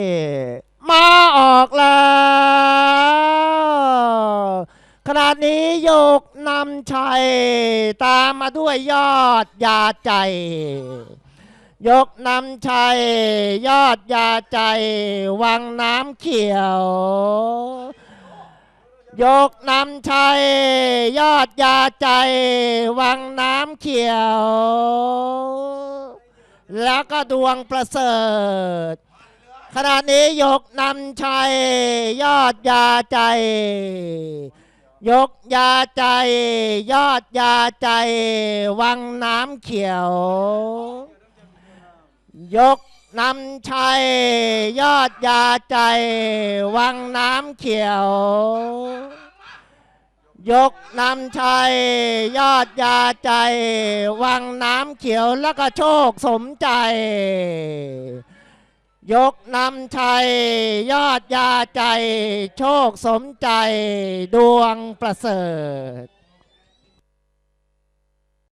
มาออกแล้วขณะนี้โยกนำชัย ตามมาด้วยยอดยาใจ ยกนำชัย ยอดยาใจ วังน้ำเขียว ยกนำชัย ยอดยาใจ วังน้ำเขียว แล้วก็ดวงประเสริฐ ขณะนี้ยกนำชัย ยอดยาใจ ยกยาใจ ยอดยาใจ วังน้ำเขียว ยกนำชัย ยอดยาใจ วังน้ำเขียว ยกนำชัย ยอดยาใจ วังน้ำเขียวแล้วก็โชคสมใจ ยกนำชัย ยอดยาใจ โชคสมใจ ดวงประเสริฐ